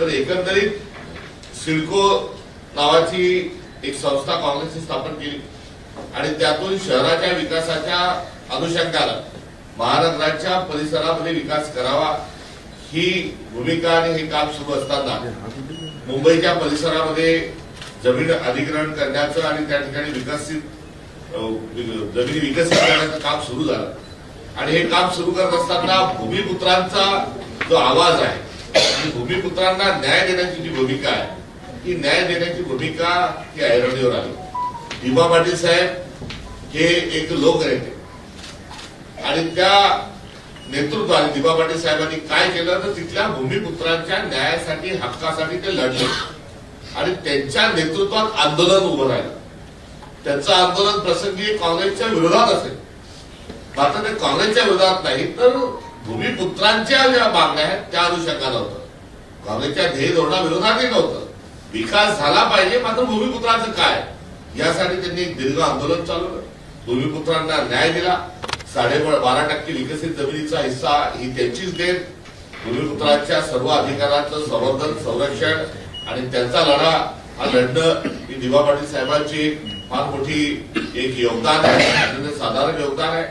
तर एकंदरीत सिडको नावाची एक संस्था काँग्रेसने स्थापन केली. आणि त्यातून शहराच्या विकासाच्या अनुषंगानं महानगराच्या परिसरामध्ये विकास करावा ही भूमिका आणि हे काम सुरू असताना मुंबईच्या परिसरामध्ये जमीन अधिग्रहण करण्याचं आणि त्या ठिकाणी विकसित अ, जमिनी विकसित करण्याचं काम सुरू झालं. आणि हे काम सुरू करत असताना भूमिपुत्रांचा जो आवाज आहे आणि भूमिपुत्रांना न्याय देण्याची जी भूमिका आहे ती न्याय देण्याची भूमिका ही ऐरणीवर आली. भीमा पाटील साहेब हे एक लोक नेते आणि त्या नेतृत्वाने दिबा पाटील साहेबांनी काय केलं? तर तिथल्या भूमिपुत्रांच्या न्यायासाठी हक्कासाठी ते लढले. आणि त्यांच्या नेतृत्वात आंदोलन उभं राहिलं. त्यांचं आंदोलन प्रसंगी काँग्रेसच्या विरोधात असेल. मात्र ते काँग्रेसच्या विरोधात नाही तर भूमिपुत्रांच्या ज्या मागण्या आहेत त्या अनुषंगानं होतं. काँग्रेसच्या ध्येय धोरणाविरोधातही नव्हतं. विकास झाला पाहिजे मात्र भूमिपुत्रांचं काय? यासाठी त्यांनी एक दीर्घ आंदोलन चालवलं भूमिपुत्रांना न्याय दिला. साडे बारा टक्के विकसित जमिनीचा हिस्सा ही त्यांचीच देत भूमिपुत्रांच्या सर्व अधिकारांचं संवर्धन संरक्षण आणि त्यांचा लढा हा लढणं ही दिवा पाटील साहेबांची एक फार मोठी एक योगदान आहे. साधारण योगदान आहे.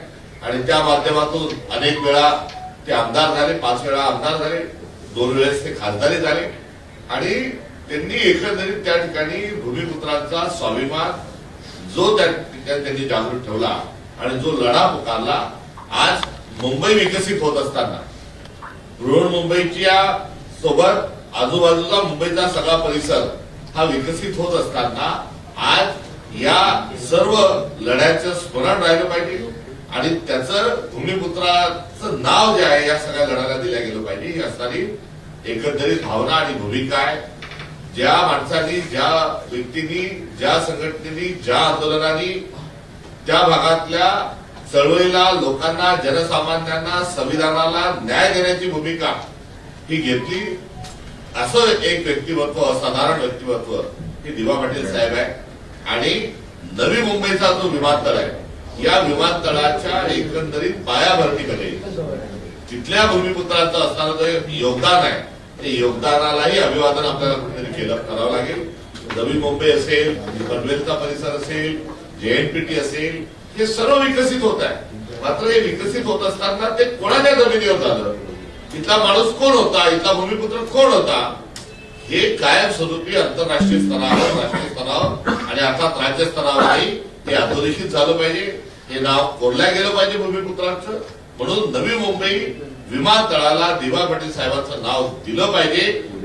आणि त्या माध्यमातून अनेक वेळा ते आमदार झाले पाच वेळा आमदार झाले. दोन वेळेस ते खासदारी झाले आणि त्यांनी एकंदरीत त्या ठिकाणी भूमिपुत्रांचा स्वाभिमान जो त्या ठिकाणी त्यांनी जागृत ठेवला आणि जो लढा पुकारला आज मुंबई विकसित होत असताना. बृहन्मुंबईच्या सोबत आजूबाजूचा मुंबईचा सगळा परिसर हा विकसित होत असताना आज या सर्व लढ्याचं स्मरण राहिलं पाहिजे आणि त्याचं भूमिपुत्राचं नाव जे आहे या सगळ्या लढ्याला दिल्या असणारी एकंदरीत भावना आणि भूमिका आहे. ज्या माणसांनी ज्या व्यक्तींनी ज्या संघटनेनी ज्या आंदोलनाने त्या भागातल्या चळवळीला लोकांना जनसामान्यांना संविधानाला न्याय देण्याची भूमिका ही घेतली असं एक व्यक्तिमत्व असाधारण व्यक्तिमत्व हे दिवा पाटील साहेब आहे. आणि नवी मुंबईचा जो विमानतळ आहे या विमानतळाच्या एकंदरीत पायाभरणीमध्ये तिथल्या भूमिपुत्रांचं असणारं जे योगदान आहे. ते योगदानालाही अभिवादन आपल्याला कुठेतरी केलं करावं लागेल. नवी मुंबई असेल पनवेलचा परिसर असेल जेएनपीटी असेल हे सर्व विकसित होत आहे. मात्र हे विकसित होत असताना ते कोणाच्या जमिनीवर झालं? इथला माणूस कोण होता? इथला भूमिपुत्र कोण होता? हे कायमस्वरूपी आंतरराष्ट्रीय स्तरावर राष्ट्रीय स्तरावर आणि अर्थात राज्य स्तरावरही ते अधोरेखित झालं पाहिजे. हे नाव कोरल्या गेलं पाहिजे भूमिपुत्रांचं? म्हणून नवी मुंबई विमानतळाला दिवा पाटील साहेबांचं नाव दिलं पाहिजे.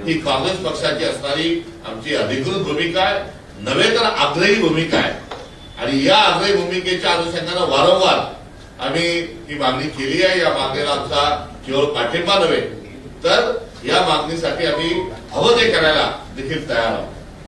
ही काँग्रेस पक्षाची असणारी आमची अधिकृत भूमिका आहे. नव्हे तर आग्रही भूमिका आहे. आणि या आग्रही भूमिकेच्या अनुषंगानं वारंवार आम्ही ही मागणी केली आहे. या मागणीला आमचा केवळ पाठिंबा नव्हे तर या मागणीसाठी आम्ही हवं ते करायला देखील तयार आहोत.